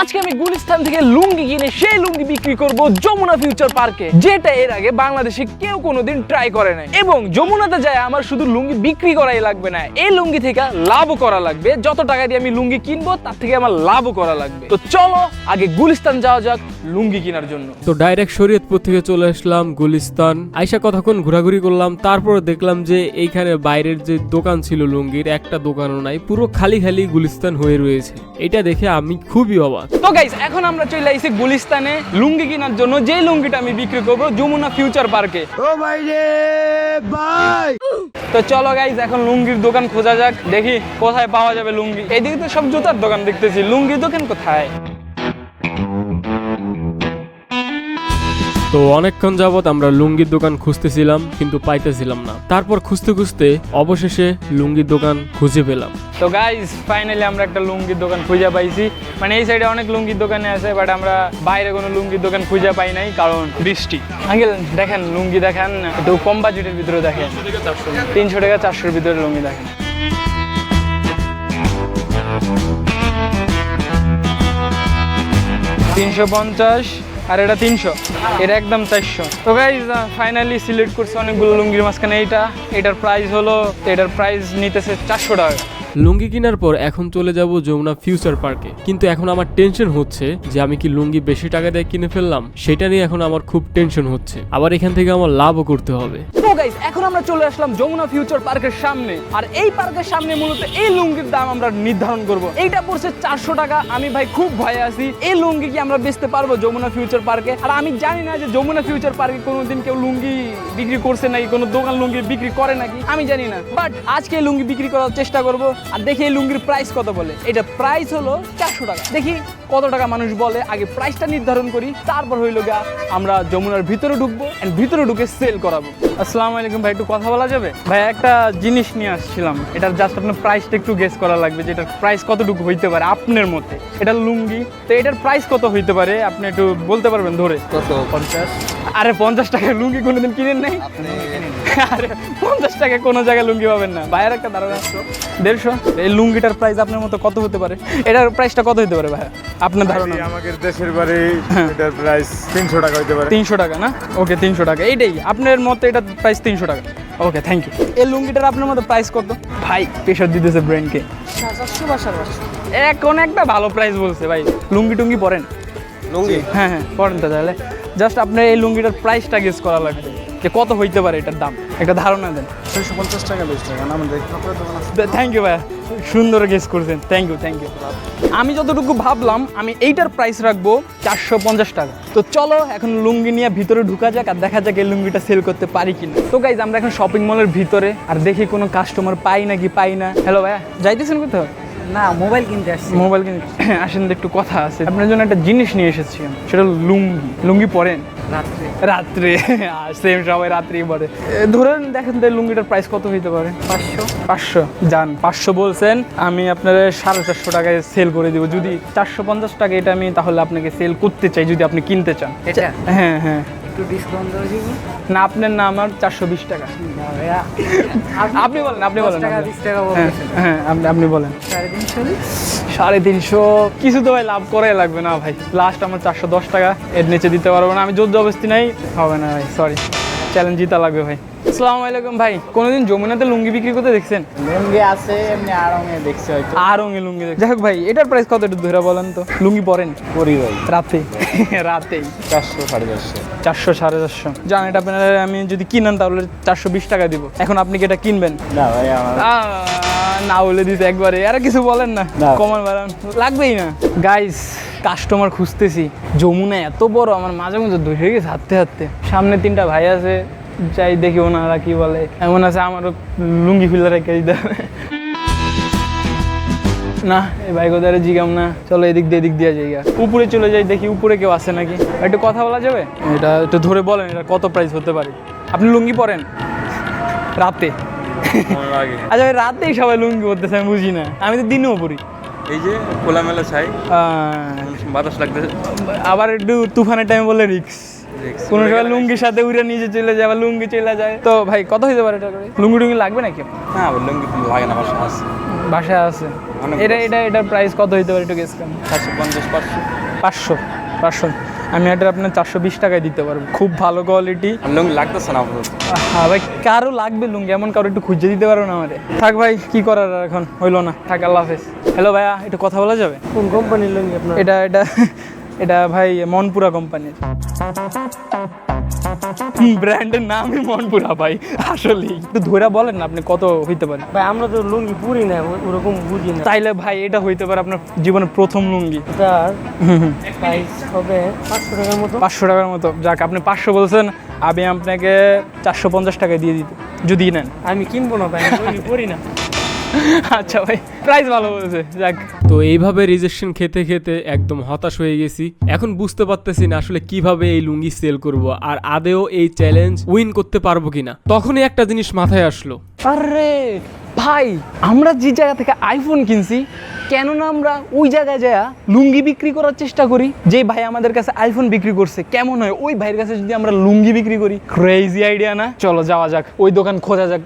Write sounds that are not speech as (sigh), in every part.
আজকে আমি গুলিস্তান থেকে লুঙ্গি কিনে সেই লুঙ্গি বিক্রি করব যমুনা ফিউচার পার্কে, যেটা এর আগে বাংলাদেশে কেউ কোনোদিন ট্রাই করে নাই। এবং যমুনাতে যায় আমার শুধু লুঙ্গি বিক্রি করাই লাগবে না, এই লুঙ্গি থেকে লাভও করা লাগবে। যত টাকা দিয়ে আমি লুঙ্গি কিনবো, তার থেকে আমার লাভও করা লাগবে। তো চলো, আগে গুলিস্তান যাওয়া যাক লুঙ্গি কেনার জন্য। তো ডাইরেক্ট শরীয়তপুর থেকে চলে আসলাম গুলিস্তান। আইসা কতক্ষণ ঘোরাঘুরি করলাম, তারপর দেখলাম যে এইখানে বাইরের যে দোকান ছিল লুঙ্গির, একটা দোকানও নাই, পুরো খালি খালি গুলিস্তান হয়ে রয়েছে। এটা দেখে আমি খুবই অবাক। তো গাইস এখন আমরা চলে আইছি গুলিস্তানে লুঙ্গি কেনার জন্য। যে লুঙ্গিটা আমি বিক্রি করব যমুনা ফিউচার পার্কে ও ভাই রে ভাই! তো চলো গাইস এখন লুঙ্গির দোকান খোঁজা যাক দেখি কোথায় পাওয়া যাবে লুঙ্গি। এদিকে তো সব জুতার দোকান দেখতেছি। লুঙ্গির দোকান কোথায়? তো অনেকক্ষণ যাবৎ আমরা লুঙ্গির দোকান খুঁজতেছিলাম, কিন্তু পাইতেছিলাম না। তারপর খুঁজতে খুঁজতে অবশেষে লুঙ্গির দোকান খুঁজে পেলাম। তো গাইস ফাইনালি আমরা একটা লুঙ্গির দোকান খুঁজে পাইছি। মানে এই সাইডে অনেক লুঙ্গির দোকানে আছে বাট আমরা বাইরে কোনো লুঙ্গির দোকান খুঁজে পাই নাই, কারণ বৃষ্টি। আঙ্কেল, দেখেন, লুঙ্গি দেখেন, একটু কম বাজেটের ভিতরে দেখেন। তিনশো টাকা চারশোর ভিতরে লুঙ্গি দেখেন। তিনশো পঞ্চাশ আর এটা তিনশো। এটা একদম চারশো। তো গাইজ ফাইনালি সিলেক্ট করছে অনেকগুলো লুঙ্গির মাঝখানে। এইটা, এটার প্রাইস হলো, এটার প্রাইস নিতেছে চারশো টাকা। লুঙ্গি কেনার পর এখন চলে যাব যমুনা ফিউচার পার্কে। কিন্তু এখন আমার টেনশন হচ্ছে যে আমি কি লুঙ্গি বেশি টাকা দিয়ে কিনে ফেললাম? সেটা নিয়ে এখন আমার খুব টেনশন হচ্ছে। আবার এখান থেকে আমার লাভও করতে হবে। এখন আমরা চলে আসলাম যমুনা ফিউচার পার্কের সামনে। আর এই পার্কের সামনে মূলত এই লুঙ্গির দাম আমরা নির্ধারণ করব। এইটা পড়ছে চারশো টাকা। আমি ভাই খুব ভয়ে আছি। এই লুঙ্গি কি আমরা বেচতে পারব যমুনা ফিউচার পার্কে? আর আমি জানি না যে যমুনা ফিউচার পার্কে কোনোদিন কেউ লুঙ্গি বিক্রি করছে নাকি? কোনো দোকান লুঙ্গি বিক্রি করে নাকি? আমি জানি না। বাট আজকে লুঙ্গি বিক্রি করার চেষ্টা করব। আর দেখি এই লুঙ্গির প্রাইস কত বলে। এটা প্রাইস হলো চারশো টাকা। দেখি কত টাকা মানুষ বলে আগে প্রাইসটা নির্ধারণ করি তারপর হইল গা আমরা যমুনার ভিতরে ঢুকবো এন্ড ভিতরে ঢুকে সেল করাবো। আসসালামু আলাইকুম ভাই একটু কথা বলা যাবে? ভাই একটা জিনিস নিয়ে আসছিলাম। এটার জাস্ট আপনার প্রাইসটা একটু গেস করা লাগবে যে এটার প্রাইস কতটুকু হইতে পারে আপনার মতে। এটা লুঙ্গি তো এটার প্রাইস কত হইতে পারে? আপনি একটু বলতে পারবেন ধরে। কত? পঞ্চাশ? আরে পঞ্চাশ টাকা লুঙ্গি কোনোদিন কিনেন নাই? আরে পঞ্চাশ টাকা কোনো জায়গায় লুঙ্গি পাবেন না। বাইরের একটা ধারণা দেড়শো এই লুঙ্গিটার প্রাইস আপনার মতো কত হতে পারে? এটার প্রাইসটা কত হতে পারে ভাই আপনার ধারণা। আমাদের দেশের বাড়ি এটার প্রাইস তিনশো টাকা হইতে পারে। তিনশো টাকা না? ওকে তিনশো টাকা। এইটাই। আপনার মতে এটা প্রাইস তিনশো টাকা। ওকে থ্যাংক ইউ এই লুঙ্গিটার আপনার মতো প্রাইস কত? ভাই প্রেশার দিতেছে ব্র্যান্ডকে এখন একটা ভালো প্রাইস বলছে ভাই। লুঙ্গি টুঙ্গি পরেন। লুঙ্গি? হ্যাঁ হ্যাঁ পরেন তো তাহলে। জাস্ট আপনার এই লুঙ্গিটার প্রাইসটা গেস করা লাগবে। যে কত হইতে পারে এটার দাম? একটা ধারণা দেন। ছয়শো পঞ্চাশ টাকা বেশ টাকা আমাদের থ্যাংক ইউ ভাইয়া সুন্দর গেস করছেন। থ্যাংক ইউ থ্যাংক ইউ আমি যতটুকু ভাবলাম আমি এইটার প্রাইস রাখব চারশো পঞ্চাশ টাকা। তো চলো এখন লুঙ্গি নিয়ে ভিতরে ঢুকা যাক আর দেখা যাক এই লুঙ্গিটা সেল করতে পারি কিনা। তো গাইজ আমরা এখন শপিং মলের ভিতরে আর দেখি কোনো কাস্টমার পাই নাকি পাই না। হ্যালো ভাইয়া যাইতেছেন কোথাও? না মোবাইল কিনতে আসছি। মোবাইল কিনতে (coughs) আসেন একটু কথা আছে। আপনার জন্য একটা জিনিস নিয়ে এসেছি সেটা লুঙ্গি। লুঙ্গি পরেন। রাত্রে। রাত্রে সেম সবাই রাত্রেই পরে এ, ধরেন দেখেন তো লুঙ্গিটার প্রাইস কত হইতে পারে? পাঁচশো। পাঁচশো? যান পাঁচশো বলছেন আমি আপনার সাড়ে চারশো টাকায় সেল করে দিব। যদি চারশো পঞ্চাশ টাকা এটা আমি তাহলে আপনাকে সেল করতে চাই যদি আপনি কিনতে চান। হ্যাঁ হ্যাঁ। একটু ডিসকাউন্ট না আপনার না আমার চারশো বিশ টাকা। আপনি বলেন আপনি বলেন টাকা। বিশ টাকা হ্যাঁ হ্যাঁ আপনি আপনি বলেন। সাড়ে তিনশো সাড়ে তিনশো কিছু তো ভাই লাভ করাই লাগবে না ভাই। লাস্ট আমার চারশো দশ টাকা এর নিচে দিতে পারব না। আমি জোর অবস্থি নাই হবে না ভাই সরি চ্যালেঞ্জ জিতা লাগবে ভাই। আসসালামু আলাইকুম ভাই কোনোদিন যমুনাতে লুঙ্গি বিক্রি করতে দেখছেন? লুঙ্গি আছে এমনি আড়ঙে দেখছি হয়তো। আর রঙে লুঙ্গি দেখ- যাই হোক ভাই এটার প্রাইস কত একটু ধরে বলেন তো? লুঙ্গি পরেন? পরি ভাই। রাতে। (laughs) রাতেই। চারশো সাড়ে চারশো। চারশো সাড়ে চারশো। জান এটা আপনার আমি যদি কিনেন তাহলে চারশো বিশ টাকা দিব। এখন আপনি কি এটা কিনবেন? না ভাই আমার না বলে দিতে একবারে আর কিছু বলেন না। কমান বাড়ান। লাগবেই না। গাইস কাস্টমার খুঁজতেছি যমুনা এত বড় আমার মাঝে মাঝে ধরে গেছে হাঁটতে হাঁটতে। সামনে তিনটা ভাই আছে যাই দেখি ওনারা কি বলে। এমন আছে আমারও লুঙ্গি খুলে রেখে দিতে হবে। না এই ভাই কোথায় জিগাম না। চলো এদিক দিয়ে এদিক দিয়ে যাই। উপরে চলে যাই দেখি উপরে কেউ আছে নাকি। একটু কথা বলা যাবে? এটা একটু ধরে বলেন এটা কত প্রাইস হতে পারে। আপনি লুঙ্গি পরেন? রাতে। আচ্ছা ভাই রাতেই সবাই লুঙ্গি পরতেছে আমি বুঝি না। আমি তো দিনেও পরি। এই যে খোলামেলা ছাই। বাতাস লাগতেছে। আবার একটু তুফানের টাইমে বলে রিক্স কোনো সময় লুঙ্গির সাথে উড়ে নিজে চলে যায় আবার লুঙ্গি চলে যায়। তো ভাই কত হইতে পারে এটা লুঙ্গি টুঙ্গি লাগবে নাকি? না লুঙ্গি লাগে না বাসা আছে। বাসায় আছে। এটা এটা এটার প্রাইস কত হইতে পারে একটু গেস কেন চারশো পঞ্চাশ পাঁচশো। পাঁচশো পাঁচশো। আমি এটা আপনার চারশো বিশ টাকায় দিতে পারব। খুব ভালো কোয়ালিটি লুঙ্গি লাগতেছে না হ্যাঁ ভাই কারও লাগবে লুঙ্গি এমন কারও একটু খুঁজে দিতে পারো না আমাদের থাক ভাই কি করার আর এখন? হইল না। থাক আল্লাহ হাফেজ। হ্যালো ভাইয়া একটু কথা বলা যাবে? কোন কোম্পানির লুঙ্গি আপনার? এটা এটা এটা ভাই মনপুরা কোম্পানির। (laughs) ব্র্যান্ডের নামই মনপুরা ভাই আসলে একটু ধরে বলেন না আপনি কত হইতে পারে। ভাই আমরা তো লুঙ্গি পুরি না ওরকম বুঝি না। তাইলে ভাই এটা হইতে পারে আপনার জীবনের প্রথম লুঙ্গি। এটার প্রাইস হবে পাঁচশো টাকার মতো। পাঁচশো টাকার মতো। যাক আপনি পাঁচশো বলছেন আমি আপনাকে চারশো পঞ্চাশ টাকায় দিয়ে দিত। যদি নেন। আমি কিনবো না ভাই পরি না। (laughs) আচ্ছা ভাই। প্রাইস ভালো বলছে যাক। তো এইভাবে রিজেকশন খেতে খেতে একদম হতাশ হয়ে গেছি। এখন বুঝতে পারতেছি না আসলে কীভাবে এই লুঙ্গি সেল করব আর আদেও এই চ্যালেঞ্জ উইন করতে পারব কিনা। তখনই একটা জিনিস মাথায় আসলো। আরে ভাই আমরা যে জায়গা থেকে আইফোন কিনছি কেন না আমরা ওই জায়গায় যায় লুঙ্গি বিক্রি করার চেষ্টা করি। যে ভাই আমাদের কাছে আইফোন বিক্রি করছে কেমন হয়? ওই ভাইয়ের কাছে যদি আমরা লুঙ্গি বিক্রি করি ক্রেজি আইডিয়া না? চলো যাওয়া যাক ওই দোকান খোঁজা যাক।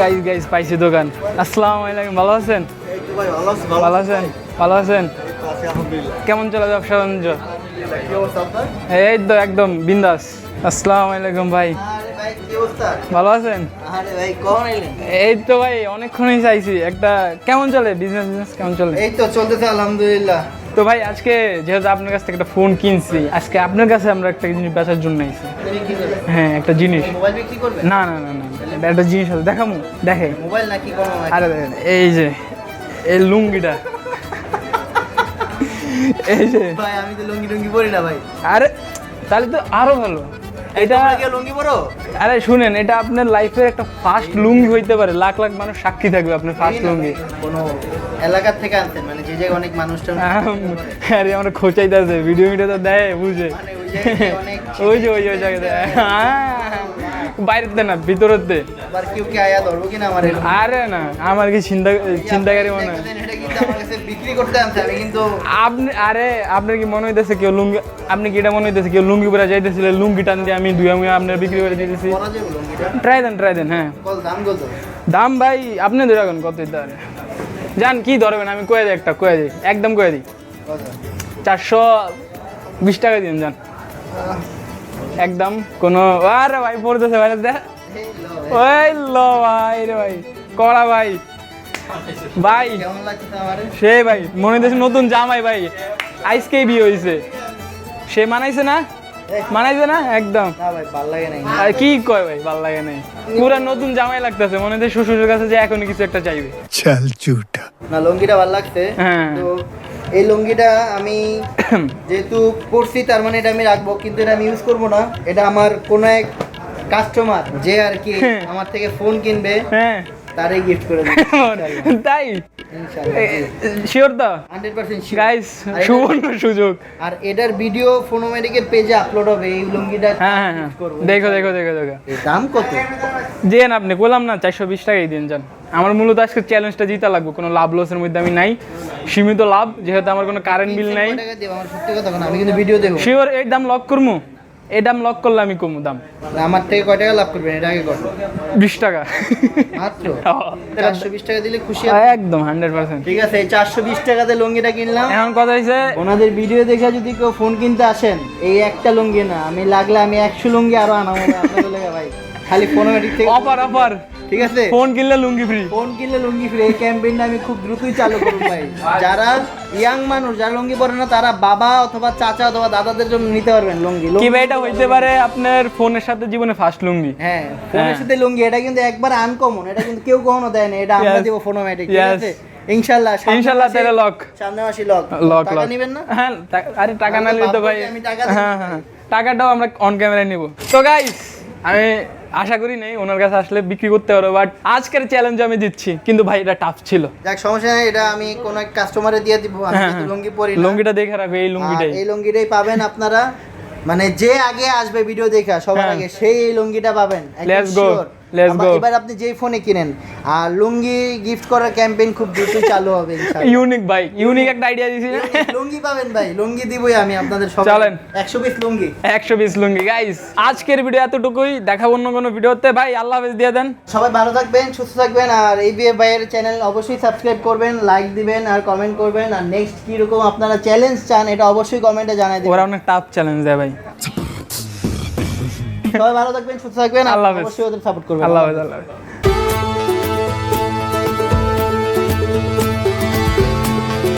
গাইজ গাইজ পাইছি দোকান। আসসালামু আলাইকুম ভালো আছেন? ভালো আছেন? ভালো আছেন? কেমন চলে ব্যবসা বাণিজ্য? এই তো একদম বিন্দাস। আসসালামু আলাইকুম ভাই। ভালো আছেন? এই তো ভাই অনেকক্ষণই চাইছি। একটা কেমন চলে বিজনেস বিজনেস কেমন চলে? এই তো চলতেছে আলহামদুলিল্লাহ। তো ভাই আজকে যেহেতু আপনার কাছ থেকে একটা ফোন কিনছি আজকে আপনার কাছে আমরা একটা জিনিস বেচার জন্য আইছি। হ্যাঁ একটা জিনিস। না না না না। একটা জিনিস আছে দেখামু? দেখে। মোবাইল নাকি কোনো আরে দেখেন এই যে এই লুঙ্গিটা। এই যে। ভাই আমি তো লুঙ্গি টুঙ্গি পরি না ভাই। আরে তাহলে তো আরও ভালো। এটা কি লুঙ্গি পরো? আরে শুনেন এটা আপনার লাইফের একটা ফার্স্ট লুঙ্গি হইতে পারে। লাখ লাখ মানুষ সাক্ষী থাকবে আপনার ফার্স্ট লুঙ্গি। কোনো এলাকার থেকে আনছেন মানে যে জায়গায় অনেক মানুষ আরে আমরা খোঁচাইতেছে ভিডিও ভিডিও তো দেয় বুঝে। মানে ওই যে অনেক (laughs) ওই যে ওই যে ওই জায়গাতে বাইরেতে না ভিতরেতে আবার কেউ কি আয়া ধরবো কিনা আমার আরে না আমার কি চিন্তা চিন্তাকারী মনে হয়। এটা কিন্তু আমার কাছে বিক্রি করতে আনছে আমি কিন্তু আপনি আরে আপনার কি মনে হইতেছে কেউ লুঙ্গি আপনি কি এটা মনে হইতেছে কেউ লুঙ্গি পরে যাইতেছিল লুঙ্গি টান দিয়ে আমি দুই আমি আপনার বিক্রি করে দিতেছি? ট্রাই দেন ট্রাই দেন হ্যাঁ। দাম কত? দাম ভাই আপনি ধরে কত দিতে জান কি ধরবেন আমি কয়ে দিই একটা কয়ে দিই একদম কয়ে দিই। চারশো বিশ টাকা দিন যান। একদম কোনো আরে ভাই পড়তেছে ভাই দেখ। ওই লো ভাই রে ভাই কড়া ভাই। ভাই সে ভাই মনে হইতেছে নতুন জামাই ভাই। আইসকেই বিয়ে হয়েছে সে মানাইছে না? মানাইছে না? একদম। না ভাই ভালো লাগে নাই। আর কি কয় ভাই ভালো লাগে নাই। পুরা নতুন জামাই লাগতেছে মনে হচ্ছে শ্বশুরের কাছে যে এখনই কিছু একটা চাইবে। চাল চুটা। না লুঙ্গিটা ভালো লাগছে। হ্যাঁ। এই লুঙ্গিটা আমি (coughs) যেহেতু পরছি তার মানে এটা আমি রাখব কিন্তু এটা আমি ইউজ করব না। এটা আমার কোনো এক কাস্টমার যে আর কি আমার থেকে ফোন কিনবে। হ্যাঁ। তারই গিফট করে (laughs) তাই? শিওর তো? গাইস সুবর্ণ সুযোগ। আর এটার ভিডিও ফোনোমেডিকের পেজে আপলোড হবে এই লুঙ্গিটা হ্যাঁ হ্যাঁ হ্যাঁ। দেখো দেখো দেখো দেখো। দাম কত? যেন আপনি বললাম না চারশো বিশ টাকাই দিন যান আমার মূলত আজকে চ্যালেঞ্জটা জিতা লাগবে কোনো লাভ লসের মধ্যে আমি নাই। সীমিত লাভ যেহেতু আমার কোনো কারেন্ট বিল নাই। আমি কিন্তু ভিডিও শিওর এই দাম লক করব এই দাম লক করলে আমি কমু দাম। আমার থেকে কয় টাকা লাভ করবেন? এটা আগে কত বিশ টাকা। মাত্র? চারশো বিশ টাকা দিলে খুশি? একদম হান্ড্রেড পার্সেন্ট ঠিক আছে এই চারশো বিশ টাকাতে লুঙ্গিটা কিনলাম। এখন কথা হয়েছে ওনাদের ভিডিও দেখে যদি কেউ ফোন কিনতে আসেন এই একটা লুঙ্গি না। আমি লাগলে আমি একশো লুঙ্গি আরও আনাবো। ভাই। খালি পনেরো থেকে অফার অফার ঠিক আছে? ফোন কিনলে লুঙ্গি ফ্রি ফোন কিনলে লুঙ্গি ফ্রি এই ক্যাম্পেইনটা আমি খুব দ্রুতই চালু করব ভাই। যারা ইয়াং মানুষ যারা লুঙ্গি পরে না তারা বাবা অথবা চাচা অথবা দাদাদের জন্য নিতে পারবেন লুঙ্গি। কি ভাই এটা হইতে পারে আপনার ফোনের সাথে জীবনে ফার্স্ট লুঙ্গি। হ্যাঁ ফোনের হ্যাঁ। সাথে লুঙ্গি এটা কিন্তু একবার আনকমন এটা কিন্তু কেউ কখনো দেয় না এটা আমরা. দিব ফোনোমেটিক ঠিক আছে? ইনশাআল্লাহ তাহলে লক সামনে মাসে লক লক টাকা নেবেন না? হ্যাঁ আরে টাকা না ভাই আমি টাকা হ্যাঁ হ্যাঁ টাকাটাও আমরা অন ক্যামেরায় নিব। তো গাইস আমি আশা করি নেই ওনার কাছে আসলে বিক্রি করতে পারব বাট আজকের চ্যালেঞ্জ আমি দিচ্ছি কিন্তু ভাই এটা টাফ ছিল যাক সমস্যা নেই এটা আমি কোন এক কাস্টমারে দিয়ে দিব আমি হ্যাঁ, যেহেতু হ্যাঁ। লুঙ্গি পরি না। লুঙ্গিটা দেখে রাখো এই আর লুঙ্গিটাই এই লুঙ্গিটাই পাবেন আপনারা মানে যে আগে আসবে ভিডিও দেখা সবার হ্যাঁ। আগে সেই লুঙ্গিটা পাবেন একদম Let's go. sure। এবার আপনি যেই ফোনে কিনেন আর লুঙ্গি গিফট করার ক্যাম্পেইন খুব দ্রুতই চালু হবে ইনশাআল্লাহ। ইউনিক ভাই। ইউনিক একটা আইডিয়া দিছি না? লুঙ্গি পাবেন ভাই। লুঙ্গি দিবই আমি আপনাদের সব চলেন। একশো পিস লুঙ্গি। একশো বিশ লুঙ্গি। গাইস আজকের ভিডিও এতটুকুই। দেখাবো অন্য কোনো ভিডিওতে ভাই আল্লাহ হাফেজ দিয়ে দেন। সবাই ভালো থাকবেন সুস্থ থাকবেন আর এই বিয়ে ভাইয়ের চ্যানেল অবশ্যই সাবস্ক্রাইব করবেন লাইক দিবেন আর কমেন্ট করবেন। আর নেক্সট কীরকম আপনারা চ্যালেঞ্জ চান এটা অবশ্যই কমেন্টে জানাই ওরা দেবেন অনেক টাফ চ্যালেঞ্জ দেয় ভাই। সবাই ভালো থাকবেন সুস্থ থাকবেন। আল্লাহ। অবশ্যই ওদের সাপোর্ট করবেন। আল্লাহ আল্লাহ